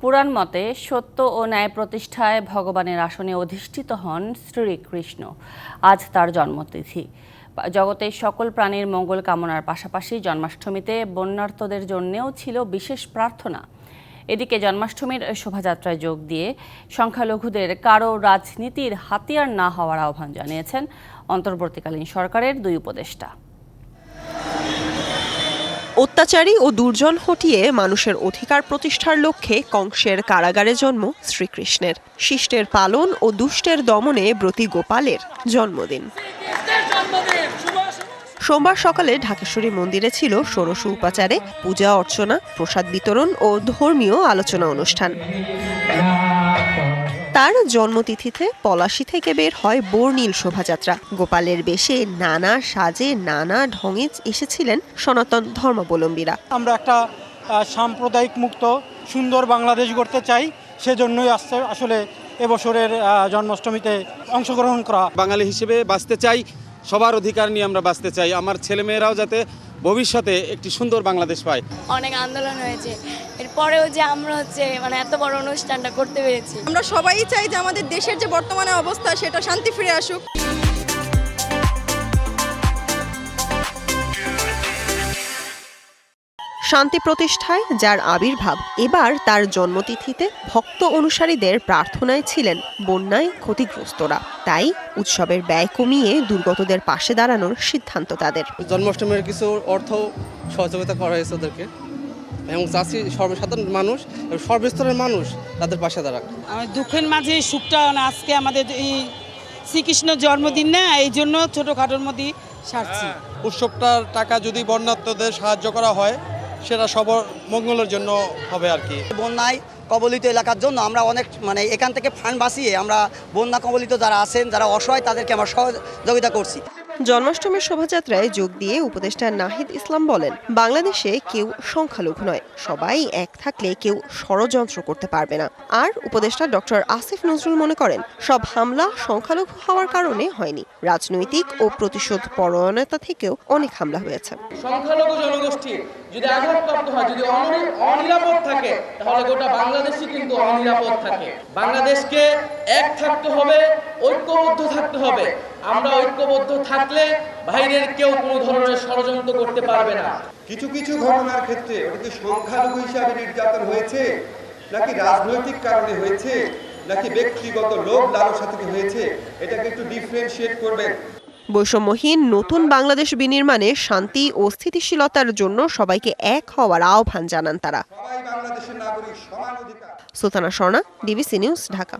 পুরাণ মতে সত্য ও ন্যায় প্রতিষ্ঠায় ভগবানের আসনে অধিষ্ঠিত হন শ্রীকৃষ্ণ। আজ তার জন্মতিথি। জগতের সকল প্রাণীর মঙ্গল কামনার পাশাপাশি জন্মাষ্টমীতে বন্যার্থদের জন্যেও ছিল বিশেষ প্রার্থনা। এদিকে জন্মাষ্টমীর শোভাযাত্রায় যোগ দিয়ে সংখ্যালঘুদের কারও রাজনীতির হাতিয়ার না হওয়ার আহ্বান জানিয়েছেন অন্তর্বর্তীকালীন সরকারের দুই উপদেষ্টা। অত্যাচারী ও দুর্জন হটিয়ে মানুষের অধিকার প্রতিষ্ঠার লক্ষ্যে কংসের কারাগারে জন্ম শ্রীকৃষ্ণের। শিষ্টের পালন ও দুষ্টের দমনে ব্রতী গোপালের জন্মদিন। সোমবার সকালে ঢাকেশ্বরী মন্দিরে ছিল ষোড়শ উপাচারে পূজা, অর্চনা, প্রসাদ বিতরণ ও ধর্মীয় আলোচনা অনুষ্ঠান। তার জন্মতিথিতে পলাশি থেকে বের হয় বর্ণিল শোভাযাত্রা। গোপালের বেশে নানা সাজে নানা ঢঙে এসেছিলেন সনাতন ধর্মাবলম্বীরা। আমরা একটা সাম্প্রদায়িক মুক্ত সুন্দর বাংলাদেশ গড়তে চাই সেজন্যই আসছে আসলে এবছরের জন্মাষ্টমীতে অংশগ্রহণ করা। বাঙালি হিসেবে বাঁচতে চাই সবার অধিকার নিয়ে আমরা বাঁচতে চাই। আমার ছেলেমেয়েরাও যাতে ভবিষ্যতে একটি সুন্দর বাংলাদেশ পায়। অনেক আন্দোলন হয়েছে। এরপরেও যে আমরা হচ্ছে মানে এত বড় অনুষ্ঠানটা করতে পেরেছি। আমরা সবাই চাই যে আমাদের দেশের যে বর্তমানে অবস্থা সেটা শান্তি ফিরে আসুক। শান্তি প্রতিষ্ঠায় যার আবির্ভাব। এবার তার জন্মতিথিতে ভক্ত অনুসারীদের প্রার্থনায় ছিলেন বন্যায় ক্ষতিগ্রস্তরা। তাই উৎসবের ব্যয় কমিয়ে দুর্গতদের পাশে দাঁড়ানোর সিদ্ধান্ত তাদের। জন্মাষ্টমীর কিছু অর্থ সহযোগিতা করা হয়েছে ওদেরকে। এবং চাষি সর্বসাধারণ মানুষ এবং সর্বস্তরের মানুষ তাদের পাশে দাঁড়াক। দুঃখের মাঝে এই সুখটা আজকে আমাদের এই শ্রীকৃষ্ণ জন্মদিন না এই জন্য ছোটোখাটোর মধ্যে সারছি। উৎসবটার টাকা যদি বন্যার্থদের সাহায্য করা হয় সেটা সবার মঙ্গলের জন্য হবে আর কি। বন্যায় কবলিত এলাকার জন্য আমরা অনেক মানে এখান থেকে ফান্ড বাঁচিয়ে আমরা বন্যা কবলিত যারা আছেন, যারা অসহায়, তাদেরকে আমরা সহযোগিতা করছি। জন্মাষ্টমীর শোভাযাত্রায় যোগ দিয়ে উপদেষ্টা নাহিদ ইসলাম বলেন, বাংলাদেশে কেউ সংখ্যালঘু নয়, সবাই এক থাকলে কেউ ষড়যন্ত্র করতে পারবে না। আর উপদেষ্টা ডক্টর আসিফ নজরুল মনে করেন, সব হামলা সংখ্যালঘু হওয়ার কারণে হয়নি। রাজনৈতিক ও প্রতিশোধ পরয়ণতা থেকেও অনেক হামলা হয়েছে। সংখ্যালঘু জনগোষ্ঠী যদি আঘাতপ্রাপ্ত হয়, যদি অনিরাপদ থাকে, তাহলে গোটা বাংলাদেশই কিন্তু অনিরাপদ থাকে। বাংলাদেশকে এক থাকতে হবে ঐক্যবদ্ধ থাকতে হবে। আমরা ঐক্যবদ্ধ থাকলে বাইরের কেউ কোনো ধরনের ষড়যন্ত্র করতে পারবে না। কিছু কিছু ঘটনার ক্ষেত্রে ওটা কি সংখ্যালঘু হিসাবে নির্যাতন হয়েছে নাকি রাজনৈতিক কারণে হয়েছে নাকি ব্যক্তিগত লোভ লালসা থেকে হয়েছে এটাকে একটু ডিফারেন্সিয়েট করবেন। বৈষম্যহীন নতুন বাংলাদেশ বিনির্মাণে শান্তি ও স্থিতিশীলতার জন্য সবাইকে এক হওয়ার আহ্বান জানান তারা। সবাই বাংলাদেশের নাগরিক সমান অধিকার। Sultana Swarna DBC news Dhaka.